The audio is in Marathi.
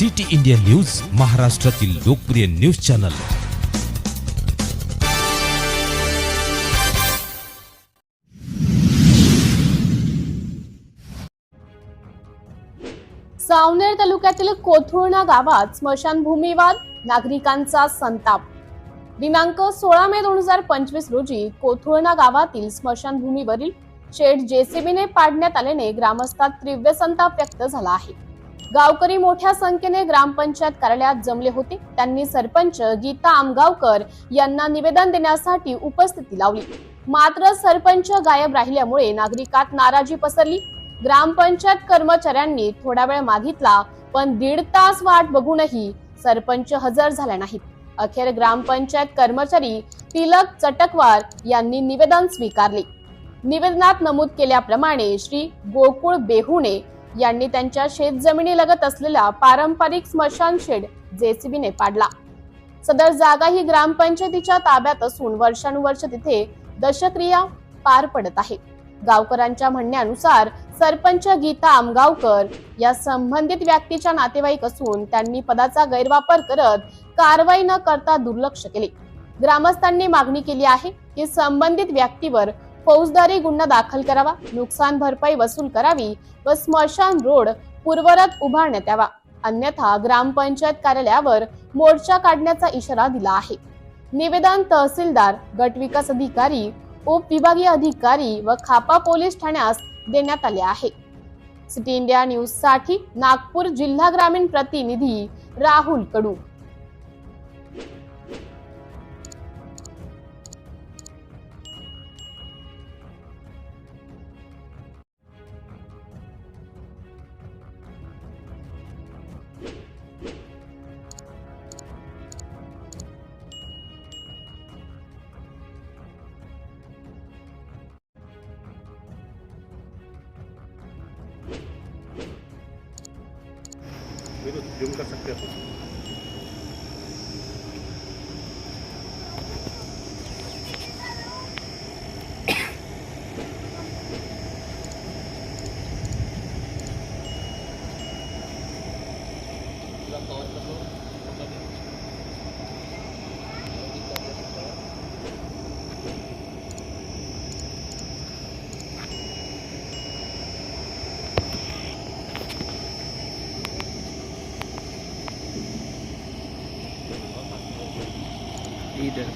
सिटी इंडिया न्यूज महाराष्ट्रातील लोकप्रिय न्यूज चॅनल. सावनेर तालुक्यातील कोथुळणा गावात स्मशानभूमीवाद नागरिकांचा संताप. दिनांक सोळा मे दोन हजार पंचवीस रोजी कोथुळणा गावातील स्मशानभूमीवरील शेड जेसीबीने पाडण्यात आल्याने ग्रामस्थात तीव्र संताप व्यक्त झाला आहे. गावकरी मोठ्या संख्येने ग्रामपंचायत कार्यालयात जमले होते. त्यांनी सरपंच गीता आमगावकर यांना निवेदन देण्यासाठी उपस्थिती लावली. मात्र सरपंच गायब राहिल्यामुळे नागरिकात नाराजी पसरली. ग्रामपंचायत कर्मचाऱ्यांनी थोडा वेळ मागितला पण दीड तास वाट बघूनही सरपंच हजर झाला नाहीत अखेर ग्रामपंचायत कर्मचारी तिलक चटकवार यांनी निवेदन स्वीकारले. निवेदनात नमूद केल्याप्रमाणे श्री गोकुळ बेहुणे यांनी त्यांच्या शेतजमिनीलगत असलेला पारंपरिक स्मशान शेड जेसीबीने पाडला. सदर जागा ही ग्रामपंचायतीच्या ताब्यात असून वर्षानुवर्ष तिथे दशक्रिया पार पडत आहे. गावकरांच्या म्हणण्यानुसार सरपंच गीता आमगावकर या संबंधित व्यक्तीच्या नातेवाईक असून त्यांनी पदाचा गैरवापर करत कारवाई न करता दुर्लक्ष केले. ग्रामस्थांनी मागणी केली आहे की संबंधित व्यक्तीवर फौजदारी गुन्हा दाखल करावा नुकसान भरपाई वसूल करावी व स्मशान रोड पूर्वरत उभारण्यात यावा. अन्यथा ग्रामपंचायत कार्यालयावर मोर्चा काढण्याचा इशारा दिला आहे. निवेदन तहसीलदार गटविकास अधिकारी उपविभागीय अधिकारी व खापा पोलीस ठाण्यास देण्यात आले आहे. सिटी इंडिया न्यूजसाठी नागपूर जिल्हा ग्रामीण प्रतिनिधी राहुल कडू. विरुद्ध जूम कर सकते हो either.